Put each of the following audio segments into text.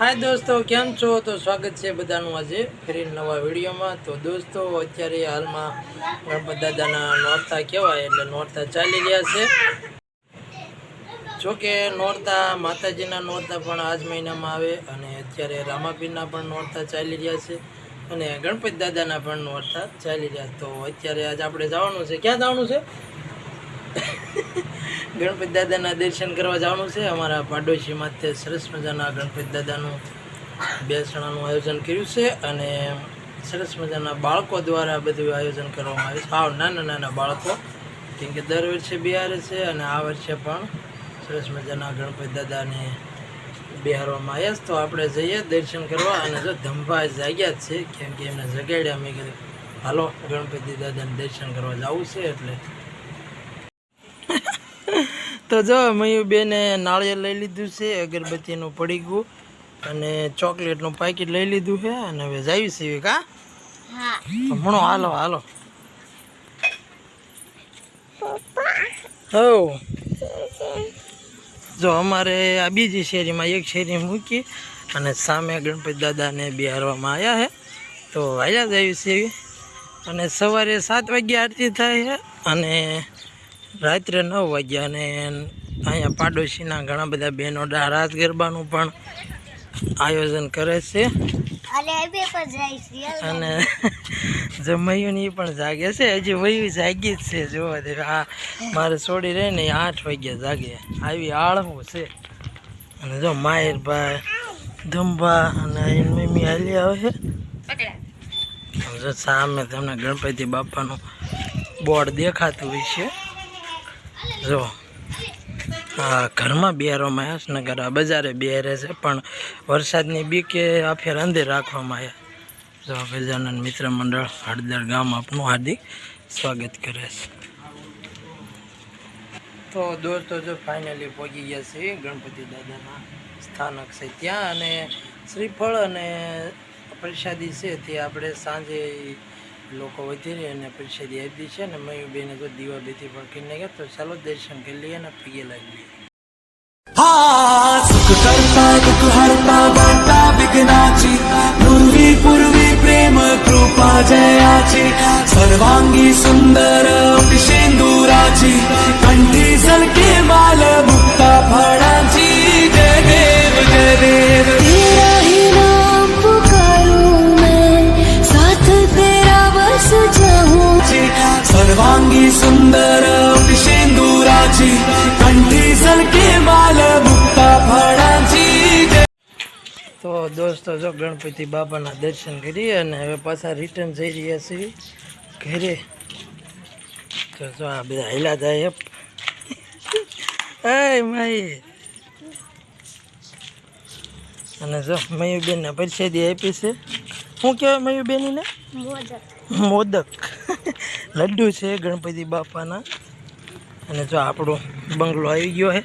હાય દોસ્તો, કેમ છો? તો સ્વાગત છે બધાનું આજે ફરી નવા વિડીયોમાં. તો દોસ્તો, અત્યારે હાલમાં ગણપત દાદાના નોરતા કહેવાય, એટલે નોરતા ચાલી રહ્યા છે. જોકે નોરતા, માતાજીના નોરતા પણ આજ મહિનામાં આવે અને અત્યારે રામાપીરના પણ નોરતા ચાલી રહ્યા છે અને ગણપત દાદાના પણ નોરતા ચાલી રહ્યા. તો અત્યારે આજે આપણે જવાનું છે. ક્યાં જવાનું છે? ગણપતિ દાદાના દર્શન કરવા જવાનું છે. અમારા પાડોશી માથે સરસ મજાના ગણપતિ દાદાનું બેસણાનું આયોજન કર્યું છે અને સરસ મજાના બાળકો દ્વારા બધું આયોજન કરવામાં આવ્યું છે. આવ નાના નાના બાળકો, કેમ કે દર વર્ષે બિહારે છે અને આ વર્ષે પણ સરસ મજાના ગણપતિ દાદાને બિહારવામાં આવ્યા છે. તો આપણે જઈએ દર્શન કરવા અને જો ધંભા જાગ્યા જ છે, કેમ કે એમને જગાડ્યા. મેં કીધું, હાલો, ગણપતિ દાદાને દર્શન કરવા જવું છે એટલે તો જો મયુબેને નાળિયેર લઈ લીધું છે અગરબત્તીનું પડીકું અને ચોકલેટનું પાકીટ લઈ લીધું છે અને હવે જાવી છે કા હમણો હાલો હાલો. હો જો અમારે આ બીજી શેરીમાં એક શેરી મૂકી અને સામે ગણપતિ દાદાને બિહારવામાં આવ્યા છે. તો વાયા જ આવ્યું છે. અને સવારે સાત વાગ્યે આરતી થાય છે અને રાત્રે નવ વાગ્યા અને અહીંયા પાડોશીના ઘણા બધા બહેનો રાત ગરબાનું પણ આયોજન કરે છે. અને એ પણ જાય છે અને જમૈયુની પણ જાગે છે. હજી વયું જાગી જ છે જોવા દે. આ મારે છોડી રહે ને એ આઠ વાગ્યા જાગે. આવી આળવું છે. અને જો માયરભાઈ ધુંભા અને એની મમ્મી હાલી આવે છે. જો સામે તમને ગણપતિ બાપાનું બોર્ડ દેખાતું હોય છે જો, આ ઘરમાં બિહારવામાં આવ્યા છે નગર આ બજારે બિહારે છે, પણ વરસાદની બીકે આ ફેર અંદર રાખવામાં આવ્યા જો ગજાનંદ મિત્ર મંડળ, હળદર ગામ આપનું હાર્દિક સ્વાગત કરે છે. તો દોસ્તો જો ફાઇનલી પહોંચી ગયા છે, ગણપતિ દાદાના સ્થાનક છે ત્યાં, અને શ્રીફળ અને પ્રસાદી છે તે આપણે સાંજે લોકો વધી રહ્યા અને પરીક્ષા દે દી છે અને મયુબેન જો દીવા બેથી ફરકીને ગયા તો ચાલો દર્શન કરી લઈએ અને પીએ લાગી પૂર્વી પૂર્વી પ્રેમ, કૃપા, જયાચી. સર્વાંગી સુંદર અભિષેન્દુરાચી કંઠી સલકે દોસ્તો જો ગણપતિ બાપાના દર્શન કરીએ અને હવે પાછા રિટર્ન જઈ રહ્યા છીએ ઘરે. તો જો આ બધા હેલા જાય હે માઈ. અને જો મયુબેનને પરસેદી આપી છે. શું કહેવાય મયુબેનીને મોદક. લડ્ડુ છે ગણપતિ બાપાના. અને જો આપણો બંગલો આવી ગયો છે.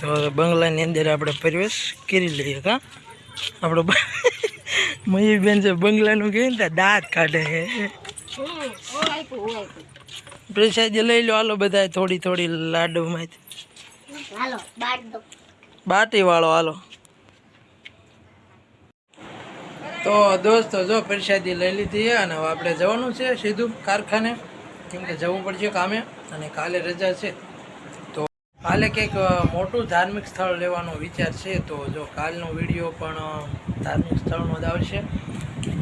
તો બંગલાની અંદર આપણે પ્રવેશ કરી લઈએ કા? આપણો મયુરબેન છે બંગલાનું કહે ને દાંત કાઢે છે. પ્રસાદ લઈ લો હાલો બધા થોડી થોડી લાડુમાં. હાલો બાર દો. બાટી વાળો હાલો. તો દોસ્તો જો પ્રસાદી લઈ લીધી અને હવે આપણે જવાનું છે સીધું કારખાને. કેમ કે જવું પડશે કામે અને કાલે રજા છે. કાલે કંઈક મોટું ધાર્મિક સ્થળ લેવાનો વિચાર છે તો જો કાલનો વીડિયો પણ ધાર્મિક સ્થળનો જ આવશે.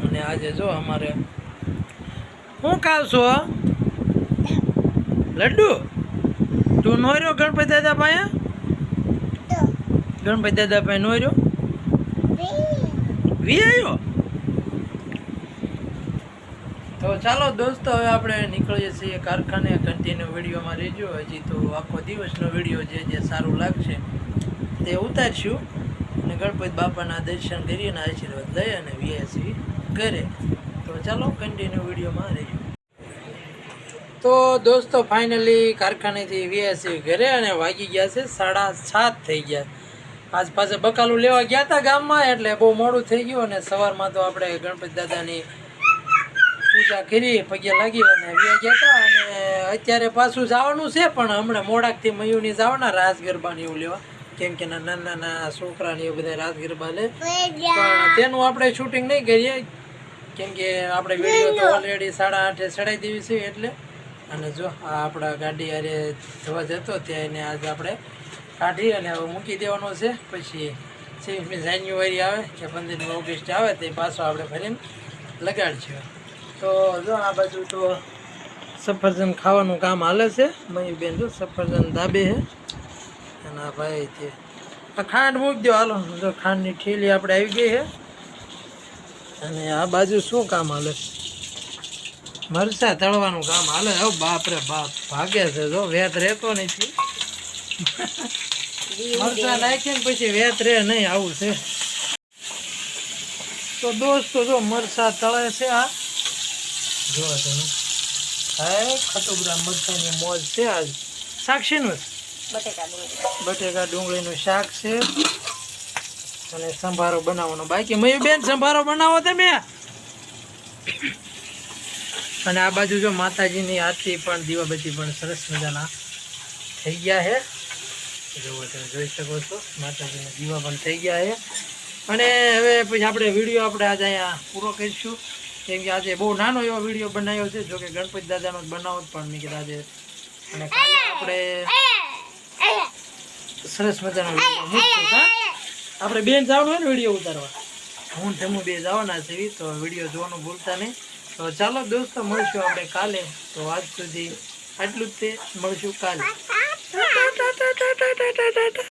અને આજે જો અમારે હું કાવ છો? લડ્ડુ? તું નો રહ્યો ગણપતિ દાદા પાસે? ગણપતિ દાદા પાસે નો રહ્યો વી આવ્યો તો ચાલો દોસ્તો, હવે આપણે નીકળીએ છીએ કારખાને. કન્ટિન્યુ વિડીયોમાં રહેજો. હજી તો આખો દિવસનો વીડિયો જે જે સારું લાગશે તે ઉતારશું. અને ગણપતિ બાપાના દર્શન કરી અને આશીર્વાદ લઈ અને વીએસી ઘરે. તો ચાલો કન્ટિન્યુ વિડીયોમાં રહેજો. તો દોસ્તો ફાઇનલી કારખાનેથી વીએસી ઘરે અને વાગી ગયા છે સાડા સાત થઈ ગયા. આજ પાસે બકાલું લેવા ગયા હતા ગામમાં, એટલે બહુ મોડું થઈ ગયું અને સવારમાં તો આપણે ગણપતિ દાદાની પૂજા કરી પગે લાગી અને વ્યા ગયા હતા અને અત્યારે પાછું જવાનું છે પણ હમણાં મોડાકથી મયુની જવાના રાસ ગરબાની એવું લેવા. કેમ કે નાના નાના છોકરા ને એ બધા રાસ ગરબા લે. પણ તેનું આપણે શૂટિંગ નહીં કરીએ. કેમ કે આપણે વીડિયો તો ઓલરેડી સાડા આઠે ચડાવી દેવી છે એટલે. અને જો આ આપણા ગાડી અરે જવા જતો ત્યાં એને આજે આપણે કાઢી અને હવે મૂકી દેવાનો છે. પછી છવ્વીસમી જાન્યુઆરી આવે કે પંદરમી ઓગસ્ટ આવે તે પાછો આપણે ફરીને લગાડશું. તો જો આ બાજુ તો સફરજન ખાવાનું કામ હાલે છે. મયુરબેન જો સફરજન ધાબે છે. અને આ ભાઈ છે આ ખાંડ મૂકી દો હાલો. જો ખાંડની ઠેલી આપણે આવી ગઈ છે. અને આ બાજુ શું કામ હાલે મરસા તળવાનું કામ હાલે હો બાપ રે બાપ ભાગે છે જો વેત રહેતો નથી. મરચા નાખીને પછી વેત રહે નહીં આવું છે. તો દોસ્તો જો મરસા તળે છે આ. જો તમે. હા ખટુગરા મરચાની મોજ છે આજ. સાક્ષીનું જ બટેકા ડુંગળીનું શાક છે. અને સંભારો બનાવવાનો. બાકી મયુબેન સંભારો બનાવો તમે. અને આ બાજુ જો માતાજીની આરતી પણ દીવાબત્તી પણ સરસ મજાના થઈ ગયા છે. જોવો તમે જોઈ શકો છો. માતાજીના દીવા પણ થઈ ગયા છે. અને હવે પછી આપણે વીડિયો આપણે આજે અહીંયા પૂરો કરીશું. કેમ કે આજે બહુ નાનો એવો વીડિયો બનાવ્યો છે, જોકે ગણપતિ દાદાનો જ બનાવો જ, પણ નીકળે આજે અને કાલે આપણે સરસ મજાનો વીડિયો મૂકશું, હા? આપણે બેન જવાનું હોય ને વીડિયો ઉતારવા? હું તમે બે જવાના છે તો વીડિયો જોવાનું ભૂલતા નહીં. તો ચાલો દોસ્તો, મળશું આપણે કાલે. તો આજ સુધી આટલું જ તે, મળશું કાલે.